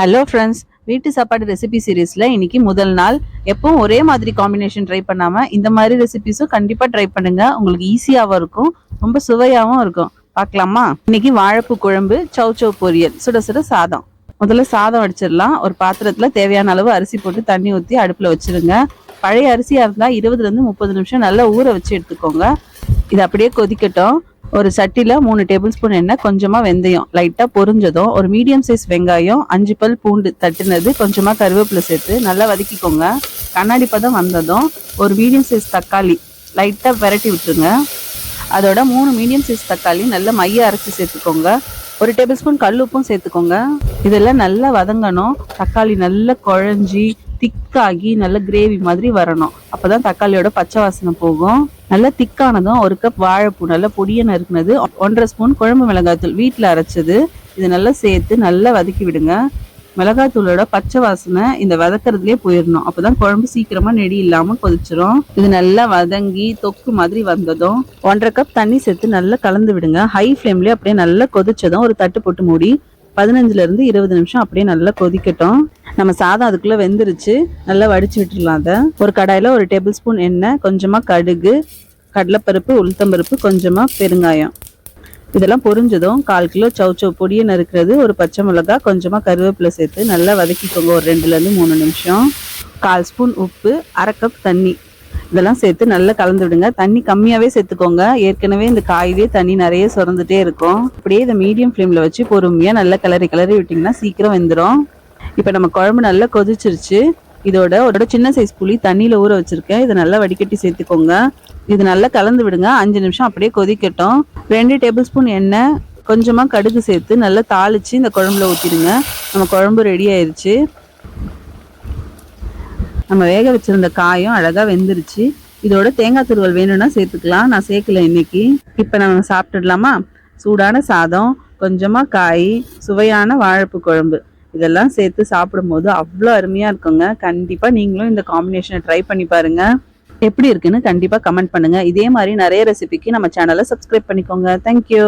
Hello friends வீட்டு சாப்பாடு recipe சீரீஸில் இன்னைக்கு முதல் நாள். எப்பவும் ஒரே மாதிரி காம்பினேஷன் ட்ரை பண்ணாமல் இந்த மாதிரி ரெசிபிஸும் கண்டிப்பாக ட்ரை பண்ணுங்கள் உங்களுக்கு ஈஸியாகவும் இருக்கும். ரொம்ப சுவையாகவும் இருக்கும். பார்க்கலாமா? இன்னைக்கு வாழைப்பு குழம்பு சௌ சௌ பொரியல் சுட சுட சாதம். முதல்ல சாதம் வடிச்சிடலாம். ஒரு பாத்திரத்தில் தேவையான அளவு அரிசி போட்டு தண்ணி ஊற்றி அடுப்பில் வச்சிருங்க. பழைய அரிசியாக இருந்தால் இருபதுலேருந்து முப்பது நிமிஷம் நல்லா ஊற வச்சு எடுத்துக்கோங்க. இது அப்படியே கொதிக்கட்டும். ஒரு சட்டியில் மூணு டேபிள் ஸ்பூன் எண்ணெய் கொஞ்சமாக வெந்தயம். லைட்டாக பொரிஞ்சதும் ஒரு மீடியம் சைஸ் வெங்காயம் அஞ்சு பல் பூண்டு தட்டினது கொஞ்சமாக கருவேப்பிலை சேர்த்து நல்லா வதக்கிக்கோங்க. கண்ணாடி பதம் வந்ததும் ஒரு மீடியம் சைஸ் தக்காளி லைட்டாக விரட்டி விட்டுருங்க. அதோட மூணு மீடியம் சைஸ் தக்காளி நல்லா மைய அரைச்சி சேர்த்துக்கோங்க. ஒரு டேபிள் ஸ்பூன் கல் உப்பும் சேர்த்துக்கோங்க. இதெல்லாம் நல்லா வதங்கணும். தக்காளி நல்லா குழஞ்சி திக்காகி நல்ல கிரேவி மாதிரி வரணும். அப்போ தான் தக்காளியோட பச்சை வாசனை போகும். நல்லா திக்கானதும் ஒரு கப் வாழைப்பூ நல்லா பொடியை நறுக்குனது ஒன்றரை ஸ்பூன் குழம்பு மிளகாத்தூள் வீட்டில் அரைச்சது. இது நல்லா சேர்த்து நல்லா வதக்கி விடுங்க. மிளகாத்தூளோட பச்சை வாசனை இந்த வதக்கறதுலயே போயிடணும் அப்பதான் குழம்பு சீக்கிரமா நெடி இல்லாம கொதிச்சிரும். இது நல்லா வதங்கி தொக்கு மாதிரி வந்ததும் ஒன்றரை கப் தண்ணி சேர்த்து நல்லா கலந்து விடுங்க. ஹை ஃப்ளேம்லயே அப்படியே நல்லா கொதிச்சதும் ஒரு தட்டு போட்டு மூடி பதினஞ்சுல இருந்து இருபது நிமிஷம் அப்படியே நல்லா கொதிக்கட்டும். நம்ம சாதம் அதுக்குள்ள வெந்துருச்சு. நல்லா வடிச்சு விட்டுடலாம் அதை. ஒரு கடாயில ஒரு டேபிள் ஸ்பூன் எண்ணெய் கொஞ்சமா கடுகு கடலைப்பருப்பு உளுத்தம்பருப்பு கொஞ்சமாக பெருங்காயம். இதெல்லாம் பொரிஞ்சதும் கால் கிலோ சௌச்சௌ பொடியை நறுக்கிறது ஒரு பச்சை மிளகா கொஞ்சமாக கருவேப்பிலை சேர்த்து நல்லா வதக்கிக்கோங்க ஒரு ரெண்டுலேருந்து மூணு நிமிஷம். கால் ஸ்பூன் உப்பு அரை கப் தண்ணி. இதெல்லாம் சேர்த்து நல்லா கலந்து விடுங்க. தண்ணி கம்மியாகவே சேர்த்துக்கோங்க. ஏற்கனவே இந்த காயிலே தண்ணி நிறைய சுரந்துட்டே இருக்கும். அப்படியே இதை மீடியம் ஃப்ளேமில் வச்சு பொறுமையாக நல்லா கிளறி கிளறி விட்டிங்கன்னா சீக்கிரம் வெந்துடும் இப்போ நம்ம குழம்பு நல்லா கொதிச்சிருச்சு. இதோட ஒரு சின்ன சைஸ் புளி தண்ணியில் ஊற வச்சுருக்கேன். இதை நல்லா வடிகட்டி சேர்த்துக்கோங்க. இது நல்லா கலந்து விடுங்க. அஞ்சு நிமிஷம் அப்படியே கொதிக்கட்டும். ரெண்டு டேபிள் ஸ்பூன் எண்ணெய் கொஞ்சமாக கடுகு சேர்த்து நல்லா தாளித்து இந்த குழம்புல ஊற்றிடுங்க நம்ம குழம்பு ரெடி ஆயிடுச்சு நம்ம வேக வச்சிருந்த காயும் அழகாக வெந்துருச்சு. இதோட தேங்காய் துருவல் வேணும்னா சேர்த்துக்கலாம். நான் சேர்க்கல இன்னைக்கு. இப்போ நம்ம சாப்பிட்டுடலாமா? சூடான சாதம் கொஞ்சமாக காய் சுவையான வாழைப்பு குழம்பு. இதெல்லாம் சேர்த்து சாப்பிடும்போது அவ்வளோ அருமையாக இருக்குங்க. கண்டிப்பாக நீங்களும் இந்த காம்பினேஷனை ட்ரை பண்ணி பாருங்கள் எப்படி இருக்குன்னு கண்டிப்பாக கமெண்ட் பண்ணுங்கள் இதே மாதிரி நிறைய ரெசிபிக்கு நம்ம சேனலை சப்ஸ்கிரைப் பண்ணிக்கோங்க. தேங்க்யூ